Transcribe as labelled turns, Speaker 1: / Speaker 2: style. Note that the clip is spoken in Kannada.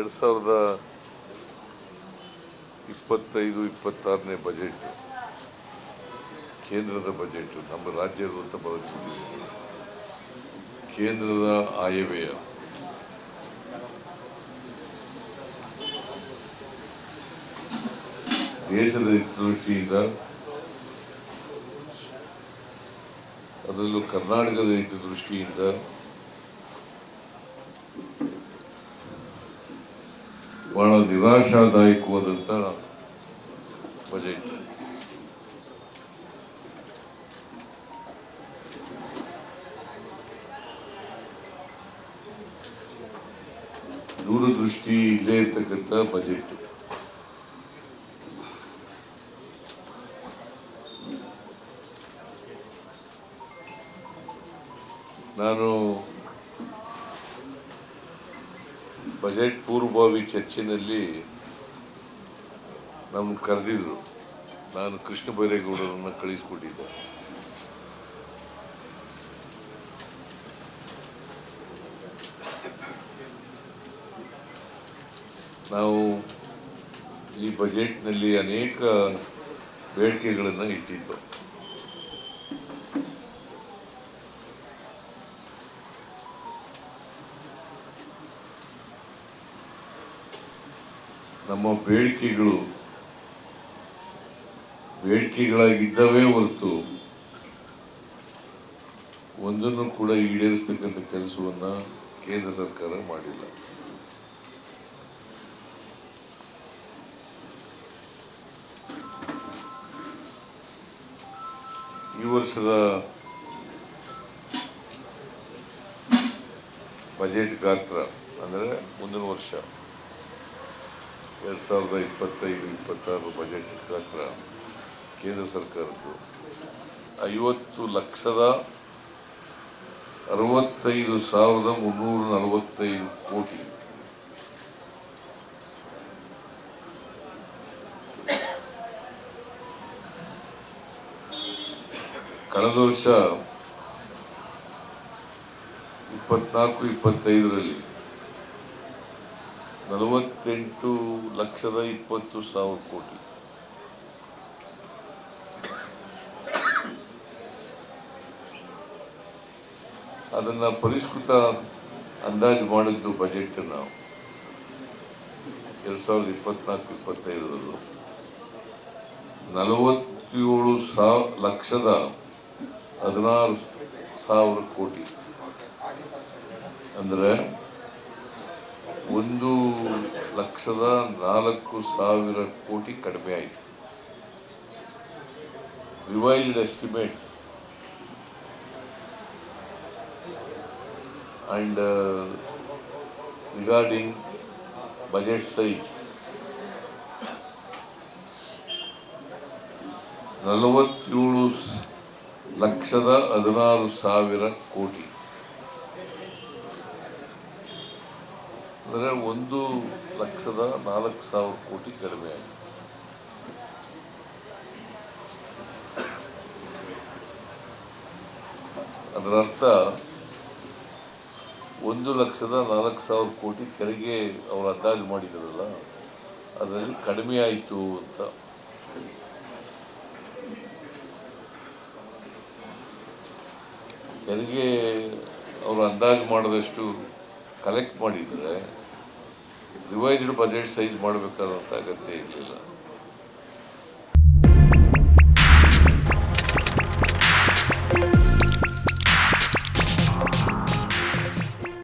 Speaker 1: ಎರಡು ಸಾವಿರದ ಇಪ್ಪತ್ತೈದು, ಇಪ್ಪತ್ತಾರನೇ ಬಜೆಟ್ ಕೇಂದ್ರದ ಬಜೆಟ್ ನಮ್ಮ ರಾಜ್ಯದ ಅಂತ ಬರೆದುಕೊಂಡಿದೆ ಕೇಂದ್ರದ ಆಯವ್ಯಯ. ದೇಶದ ಹಿತದೃಷ್ಟಿಯಿಂದ ಅದರಲ್ಲೂ ಕರ್ನಾಟಕದ ಹಿತದೃಷ್ಟಿಯಿಂದ ಬಹಳ ನಿರಾಶಾದಾಯಕವಾದಂಥ ಬಜೆಟ್ ದೂರದೃಷ್ಟಿ ಇಲ್ಲೇ ಇರ್ತಕ್ಕಂಥ ಬಜೆಟ್ ನಾನು ಬಜೆಟ್ ಪೂರ್ವಭಾವಿ ಚರ್ಚೆಯಲ್ಲಿ ನಮ್ಮನ್ನು ಕರೆದಿದ್ರು. ನಾನು ಕೃಷ್ಣ ಬೈರೇಗೌಡರನ್ನು ಕಳಿಸ್ಕೊಟ್ಟಿದ್ದೆ. ನಾವು ಈ ಬಜೆಟ್ನಲ್ಲಿ ಅನೇಕ ಬೇಡಿಕೆಗಳನ್ನು ಇಟ್ಟಿದ್ದು. ನಮ್ಮ ಬೇಡಿಕೆಗಳು ಬೇಡಿಕೆಗಳಾಗಿದ್ದವೇ ಹೊರತು ಒಂದನ್ನು ಕೂಡ ಈಡೇರಿಸತಕ್ಕಂಥ ಕೆಲಸವನ್ನ ಕೇಂದ್ರ ಸರ್ಕಾರ ಮಾಡಿಲ್ಲ. ಈ ವರ್ಷದ ಬಜೆಟ್ ಗಾತ್ರ ಅಂದರೆ ಮುಂದಿನ ವರ್ಷ. ಎರಡು ಸಾವಿರದ ಇಪ್ಪತ್ತೈದು ಇಪ್ಪತ್ತಾರು ಬಜೆಟ್ ಹತ್ರ ಕೇಂದ್ರ ಸರ್ಕಾರದ್ದು. ಐವತ್ತು ಲಕ್ಷದ ಅರವತ್ತೈದು ಸಾವಿರದ ಮುನ್ನೂರ ನಲವತ್ತೈದು ಕೋಟಿ. ಕಳೆದ ವರ್ಷ ಇಪ್ಪತ್ನಾಲ್ಕು, ಇಪ್ಪತ್ತೈದರಲ್ಲಿ ನಲವತ್ತೆಂಟು ಲಕ್ಷದ ಇಪ್ಪತ್ತು ಸಾವಿರ ಕೋಟಿ. ಅದನ್ನು ಪರಿಷ್ಕೃತ ಅಂದಾಜು ಮಾಡಿದ್ದು ಬಜೆಟ್ ನಾವು. ಎರಡು ಸಾವಿರದ ಇಪ್ಪತ್ನಾಲ್ಕು, ಇಪ್ಪತ್ತೈದರಲ್ಲೂ. ನಲವತ್ತೇಳು ಸಾವ್ ಲಕ್ಷದ ಹದಿನಾರು ಸಾವಿರ ಕೋಟಿ. ಅಂದರೆ ಒಂದು ಲಕ್ಷದ ನಾಲ್ಕು ಸಾವಿರ ಕೋಟಿ ಕಡಿಮೆ ಆಯಿತು. Revised estimate and regarding budget ಸೈ side, ನಲವತ್ತೇಳು ಲಕ್ಷದ ಹದಿನಾರು ಸಾವಿರ ಕೋಟಿ. ಅಂದರೆ ಒಂದು ಲಕ್ಷದ ನಾಲ್ಕು ಸಾವಿರ ಕೋಟಿ ಕಡಿಮೆ ಆಗಿದೆ ಅದರ ಅರ್ಥ ಒಂದು ಲಕ್ಷದ ನಾಲ್ಕು ಸಾವಿರ ಕೋಟಿ ತೆರಿಗೆ ಅವರು ಅಂದಾಜು ಮಾಡಿದ್ರಲ್ಲ, ಅದರಲ್ಲಿ ಕಡಿಮೆ ಆಯಿತು ಅಂತ. ತೆರಿಗೆ ಅವರು ಅಂದಾಜು ಮಾಡಿದಷ್ಟು ಕಲೆಕ್ಟ್ ಮಾಡಿದರೆ ರಿವೈಸ್ಡ್ ಬಜೆಟ್ ಸೈಜ್ ಮಾಡಬೇಕಾದಂಥ ಅಗತ್ಯ ಇರಲಿಲ್ಲ.